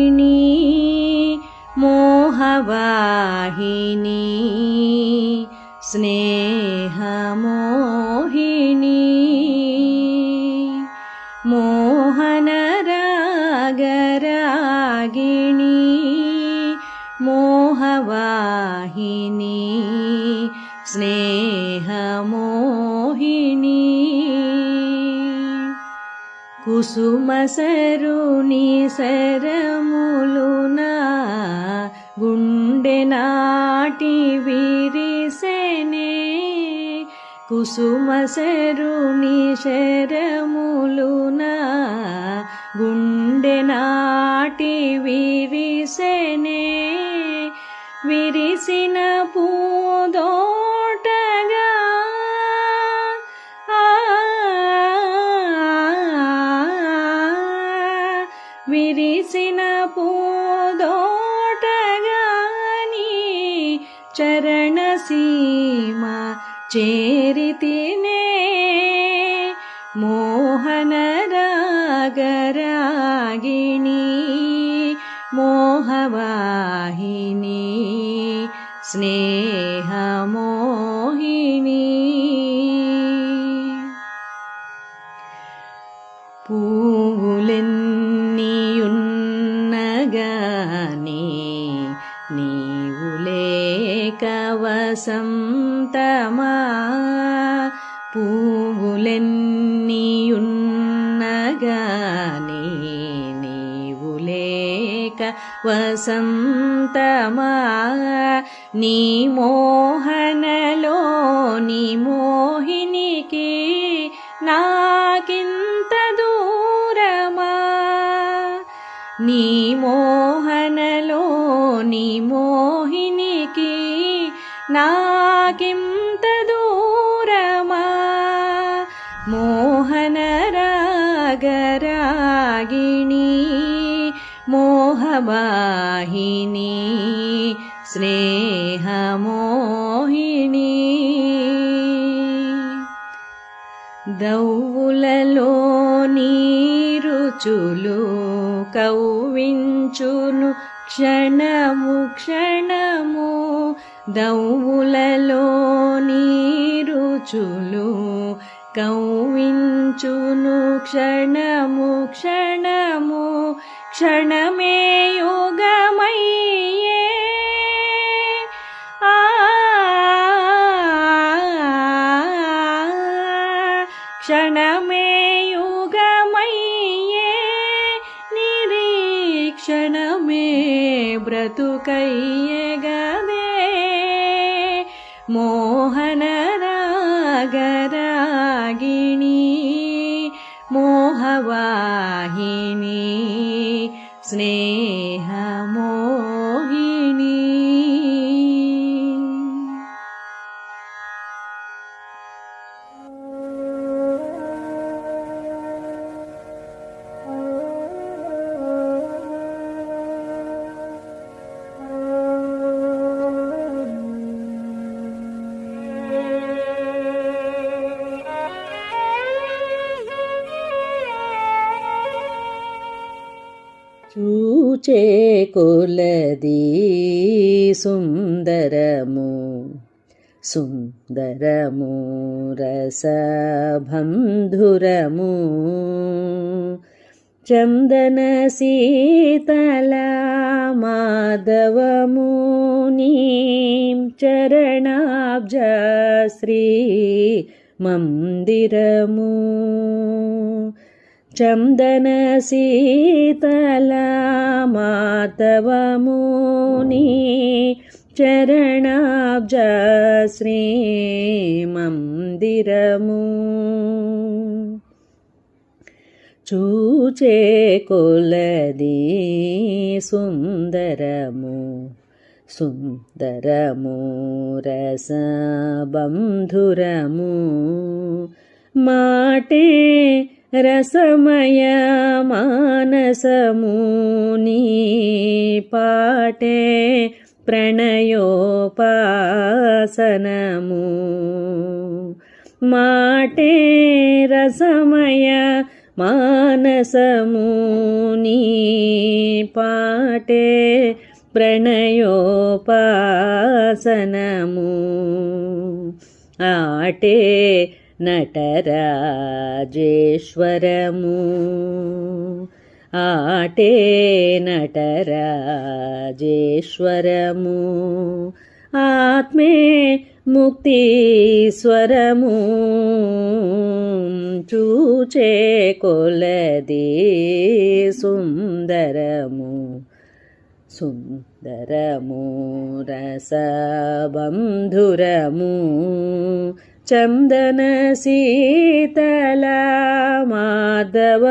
मोहिनी मोहवाहिनी स्नेह కుసుమ కుసుమసరుని శరములునా గుండె నాటి విరిసెనే. కుసుమ కుసుమసరుని శరములునా గుండె నాటి విరిసెనే. విరిసిన పూ వసంతమా పూవులెన్నియున్నగాని నీవులేక వసంతమా నీ మోహనలో నీ మోహినికి నాకింత దూరమా? నీ మో మోహవాహిని స్నేహమోహిని. దౌవులలో నీరుచులు కౌవించును క్షణము క్షణము. దౌవులలో నీరుచులు కౌవించును క్షణము క్షణము. క్షణ చూచే సుందరము సుందరము రసబంధురము. చందన శీతల మాధవము చరణాబ్జ శ్రీ మందిరము. చందన శీతల మాధవముని చరణాబ్జ శ్రీ మందిరము చూచే కొలది సుందరము సుందరము రసబంధురము మాటే రసమయ మానసముని పాటే ప్రణయోపాసనము. మాటే రసమయ మానసముని పాటే ప్రణయోపాసనము. ఆటే నటరాజేశ్వరము. ఆటే నటరాజేశ్వరము. ఆత్మే ముక్తీశ్వరము. చూచే కొలది సుందరము. సుందరము రసబంధురము. చందన శీతల మాధవముని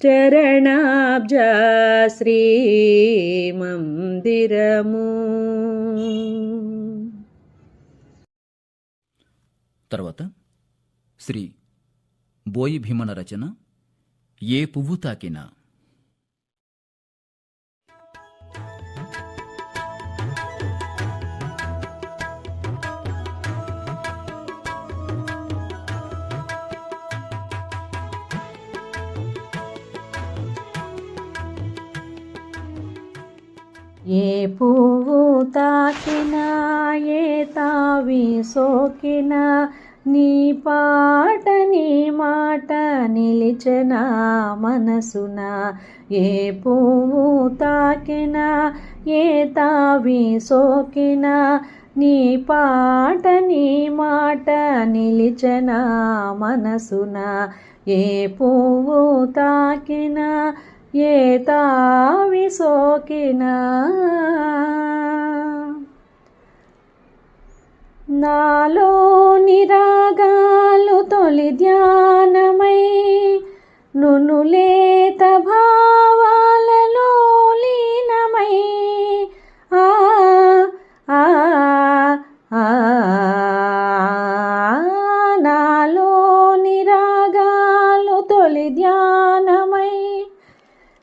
చరణాబ్జ శ్రీ మందిరము తర్వాత శ్రీ బోయి భీమన రచన ఏ పువ్వు తాకినా ఏ పువ్వు తాకినా ఏ తావి సోకినా నీ పాట నీ మాట నిలిచిన మనసున. ఏ పువ్వు తాకినా ఏ తావి సోకినా నీ పాట నీ మాట నిలిచిన మనసున. ఏ పువ్వు తాకినా ఏ తావి సోకినా? నాలోని రాగాలు తొలి ధ్యానమై నునులే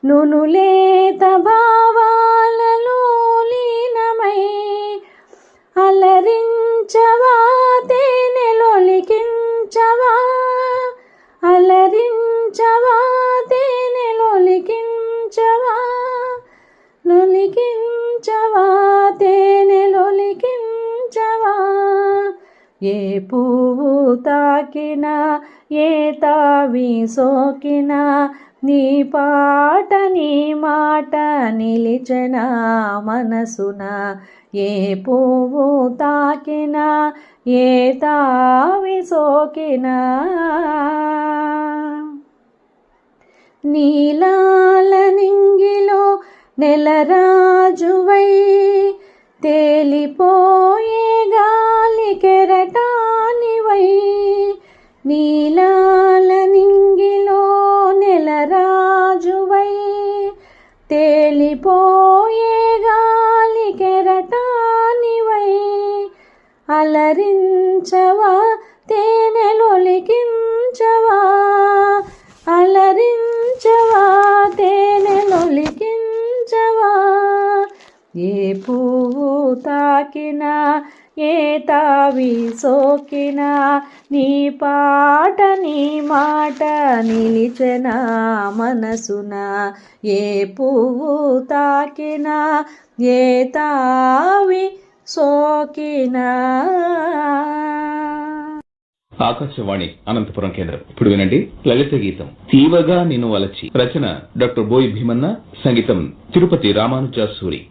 నునులేత భావాలలో లీనమై అలరించవా తేనెలొలికించవా అలరించవా తేనెలొలికించవా లొలికించవా తేనెలొలికించవా ఏ పువ్వు తాకినా ఏ తావి సోకినా నీ పాట నీ మాట నిలిచిన మనసున? ఏ పువ్వు తాకిన ఏ తావి సోకిన? నీలాల నింగిలో నెలరాజువై తేలిపోయే గాలి కెరటానివై. నీలా అలరించవా తేనెలొలికించవా అలరించవా తేనెలొలికించవా ఏ పువ్వు తాకినా ఏ తావి సోకినా నీ పాట నీ మాట నిలిచిన మనసున? ఏ పువ్వు తాకినా ఏ తావి సోకినా. ఆకాశవాణి అనంతపురం కేంద్రం. ఇప్పుడు వినండి లలిత గీతం. తీవగా నిన్ను వలచి రచన డాక్టర్ బోయి భీమన్న. సంగీతం తిరుపతి రామానుజాసూరి.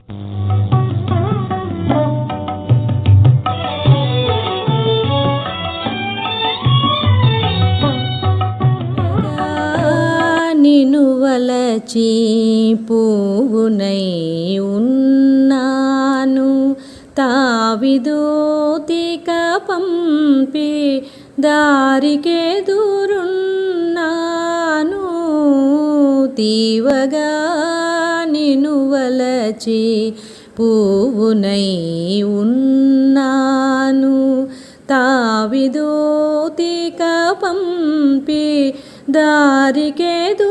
నిను వలచి పువ్వునై ఉన్నాను విదూతిక పంపి దారికే దూరున్నాను తీవగా నిను వలచి పువ్వునై ఉన్నాను తావిదోతిక పంపి దారికెదురున్నాను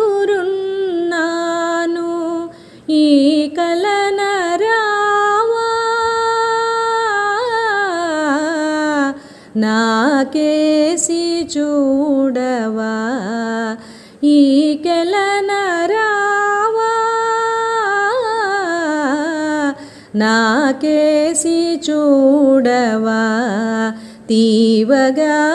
కేసి చూడవా? ఈ రావా నాకేసి చూడవా? తీవగా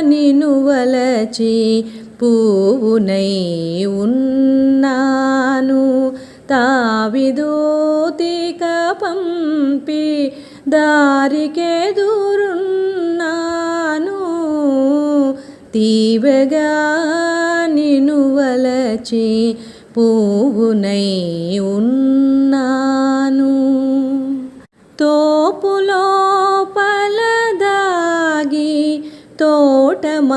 నిను వలచి పూవునై ఉన్నాను. తావిదోతిక పంపి దారికెదురున్నాను తీవగా నిను వలచి పూవునై ఉన్నాను. తోపులో పలదాగి తోటమాలిని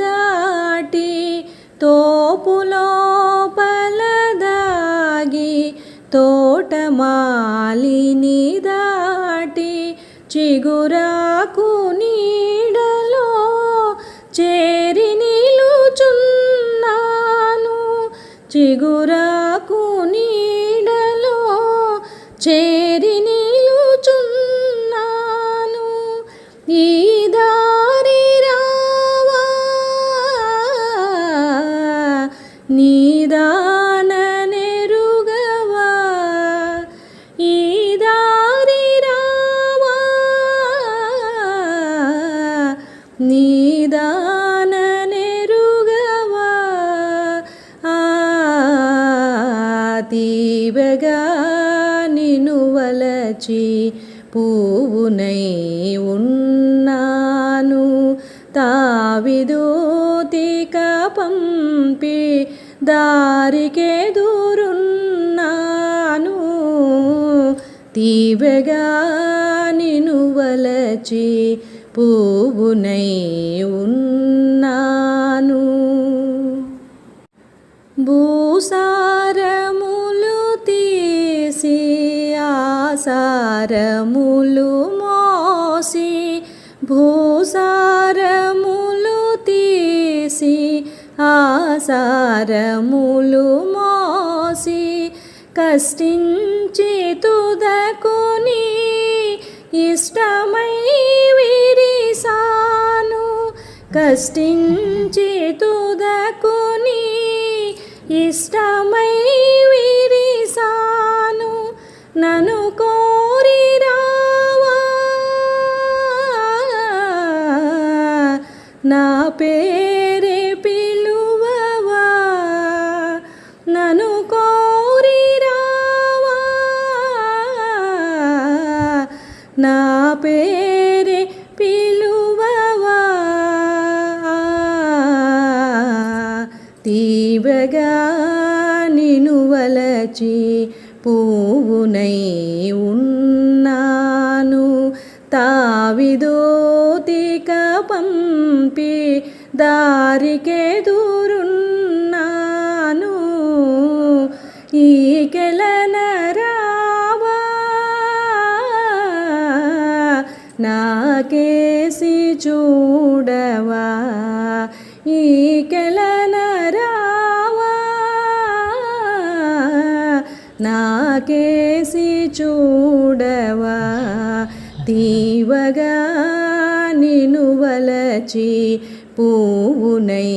దాటి తోపులో పలదాగి తోటమాలిని దాటి చిగురాకు దాన నెరుగవా? ఈ దారి రావా? నీదాన నెరుగవా? ఆ తీవగా నిను వలచి పువ్వునై ఉన్నాను. తావిదూతిక పంపి దారికెదురున్నాను తీవగా నిను వలచి పువ్వునై ఉన్నాను. భూసారములు తీసి ఆసారములు మోసి భూసారములు సారములు మోసి కష్టించి తుదకుని ఇష్టమై విరిసాను. కష్టించి తుదకుని ఇష్టమై విరిసాను. నను కోరి రావా నా పేరే పూవునై ఉన్నాను. తావిదోతిక పంపి దారికే దూరున్నాను. ఈకెలన రావా నాకేసి చూడ కేసి చూడవా? తీవగా నిను వలచి పువ్వునై